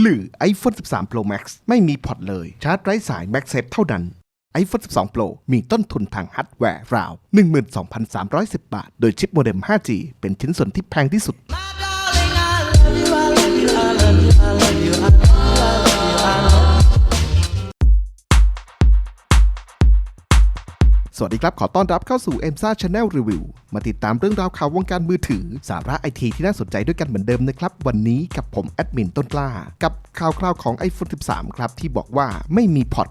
หรือ iPhone 13 Pro Max ไม่มีพอร์ตเลย ชาร์จไร้สาย MagSafe เท่านั้น iPhone 12 Pro มีต้นทุนทางฮาร์ดแวร์ราว 12,310 บาท โดยชิปโมเด็ม 5G เป็นชิ้นส่วนที่แพงที่สุด สวัสดีครับ ขอต้อนรับเข้าสู่ e m s a Channel Review มาติดตามเรื่องราวข่าววงการมือถือ สาระไอทีที่น่าสนใจด้วยกันเหมือนเดิมนะครับ วันนี้กับผมแอดมินต้นกล้า กับข่าวคราวของ iPhone 13 ครับ ที่บอกว่าไม่มีพอร์ต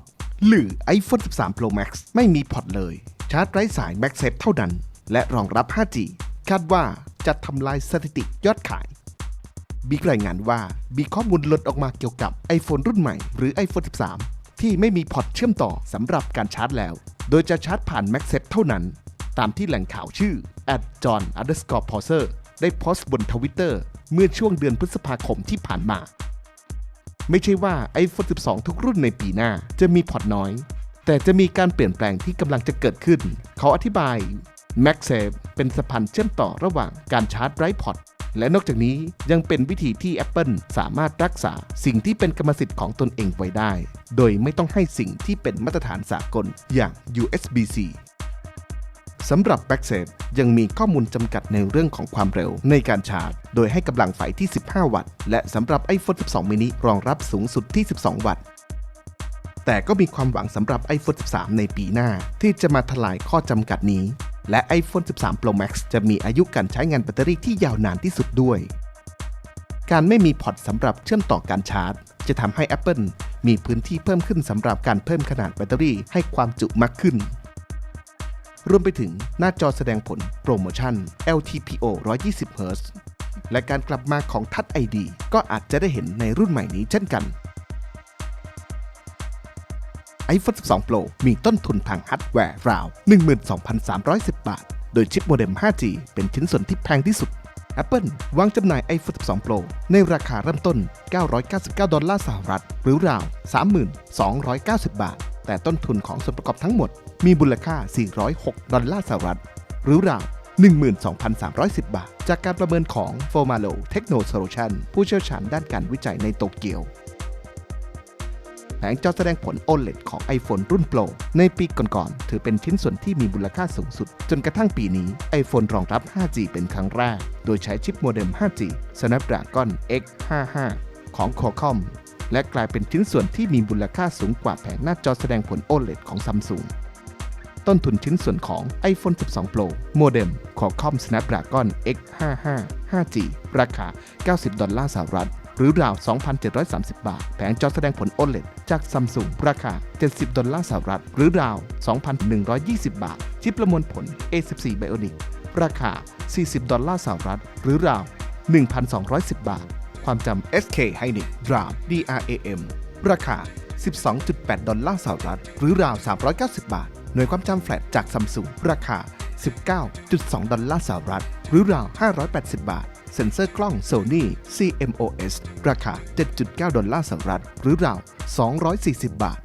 หรือ iPhone 13 Pro Max ไม่มีพอร์ตเลย ชาร์จไร้สาย MagSafe เท่านั้น และรองรับ 5G คาดว่าจะทำลายสถิติยอดขายบิ๊กรายงานว่ามีข้อมูลหลุดออกมาเกี่ยวกับ iPhone รุ่นใหม่หรือ iPhone 13 ที่ไม่มีพอร์ตเชื่อมต่อสำหรับการชาร์จแล้ว โดยจะชาร์จผ่าน MagSafe เท่านั้น ตามที่แหล่งข่าวชื่อ @john underscore p o s e r ได้โพสต์บนทวิตเตอร์เมื่อช่วงเดือนพฤษภาคมที่ผ่านมา ไม่ใช่ว่า iPhone 12 ทุกรุ่นในปีหน้าจะมีพอร์ตน้อย แต่จะมีการเปลี่ยนแปลงที่กำลังจะเกิดขึ้น เขาอธิบาย MagSafe เป็นสะพานเชื่อมต่อระหว่างการชาร์จไร้พอร์ต และนอกจากนี้ยังเป็นวิธีที่ Apple สามารถรักษาสิ่งที่เป็นกรรมสิทธิ์ของตนเองไว้ได้ โดยไม่ต้องให้สิ่งที่เป็นมาตรฐานสากลอย่าง USB-C สำหรับ MagSafe ยังมีข้อมูลจำกัดในเรื่องของความเร็วในการชาร์จ โดยให้กำลังไฟที่ 15 วัตต์ และสำหรับ iPhone 12 mini รองรับสูงสุดที่ 12 วัตต์ แต่ก็มีความหวังสำหรับ iPhone 13 ในปีหน้า ที่จะมาทลายข้อจำกัดนี้ และ iPhone 13 Pro Max จะมีอายุการใช้งานแบตเตอรี่ที่ยาวนานที่สุดด้วย การไม่มีพอร์ตสำหรับเชื่อมต่อการชาร์จ จะทำให้ Apple มีพื้นที่เพิ่มขึ้นสำหรับการเพิ่มขนาดแบตเตอรี่ให้ความจุมากขึ้น รวมไปถึงหน้าจอแสดงผลโปรโมชั่น LTPO 120 Hz และการกลับมาของ Touch ID ก็อาจจะได้เห็นในรุ่นใหม่นี้เช่นกัน iPhone 12 Pro มีต้นทุนทางฮาร์ดแวร์ราว 12,310 บาท โดยชิปโมเด็ม 5G เป็นชิ้นส่วนที่แพงที่สุด Apple วางจำหน่าย iPhone 12 Pro ในราคาเริ่มต้น 999 ดอลลาร์สหรัฐ หรือราว 32,90 บาท แต่ต้นทุนของส่วนประกอบทั้งหมด มีมูลค่า 406 ดอลลาร์สหรัฐ หรือราว12,310 บาท จากการประเมินของ Formalo Techno Solution ผู้เชี่ยวชาญด้านการวิจัยในโตเกียว แผงจอแสดงผล OLED ของ iPhone รุ่น Pro ในปีก่อนๆ ถือเป็นชิ้นส่วนที่มีมูลค่าสูงสุด จนกระทั่งปีนี้ iPhone รองรับ 5G เป็นครั้งแรก โดยใช้ชิปโมเด็ม 5G Snapdragon X55 ของ Qualcomm และกลายเป็นชิ้นส่วนที่มีมูลค่าสูงกว่าแผงหน้าจอแสดงผล OLED ของ Samsung ต้นทุนชิ้นส่วนของ iPhone 12 Pro โมเด็ม Qualcomm Snapdragon X55 5G ราคา 90 ดอลลาร์สหรัฐ หรือราว 2,730 บาท แผงจอแสดงผล OLED จากซัมซุงราคา 70 ดอลลาร์สหรัฐ หรือราว 2,120 บาท ชิปประมวลผล A14 Bionic ราคา 40 ดอลลาร์สหรัฐ หรือราว 1,210 บาท ความจำ SK Hynix DRAM DRAM ราคา 12.8 ดอลลาร์สหรัฐ หรือราว 390 บาท หน่วยความจำแฟลชจากซัมซุงราคา 19.2 ดอลลาร์สหรัฐ หรือราว 580 บาท เซ็นเซอร์กล้อง Sony CMOS ราคา 7.9 ดอลลาร์สหรัฐ หรือราว 240 บาท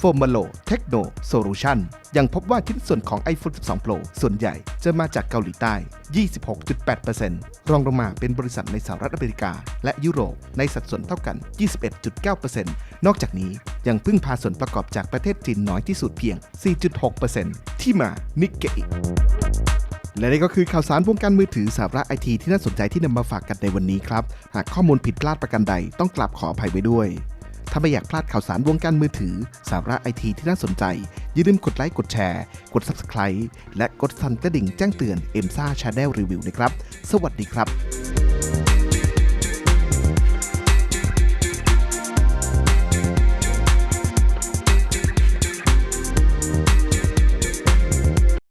f o r m a l o Techno Solution ยังพบว่าชิ้นส่วนของ iPhone 12 Pro ส่วนใหญ่จะมาจากเกาหลีใต้ 26.8%รองลงมาเป็นบริษัทในสหรัฐอเมริกา และยุโรปในสัดส่วนเท่ากัน 21.9%นอกจากนี้ยังพึ่งพาส่วนประกอบจากประเทศจีนน้อยที่สุดเพียง 4.6%ที่มานิกเกอิ และนี่ก็คือข่าวสารวงการมือถือสาระไอทีที่น่าสนใจที่นำมาฝากกันในวันนี้ครับ หากข้อมูลผิดพลาดประการใดต้องกราบขออภัยไว้ด้วย ถ้าไม่อยากพลาดข่าวสารวงการมือถือสาระไอทีที่น่าสนใจ อย่าลืมกดไลค์กดแชร์ กด Subscribe และกดสั่นกระดิ่งแจ้งเตือน e m s a Channel Review นะครับ สวัสดีครับ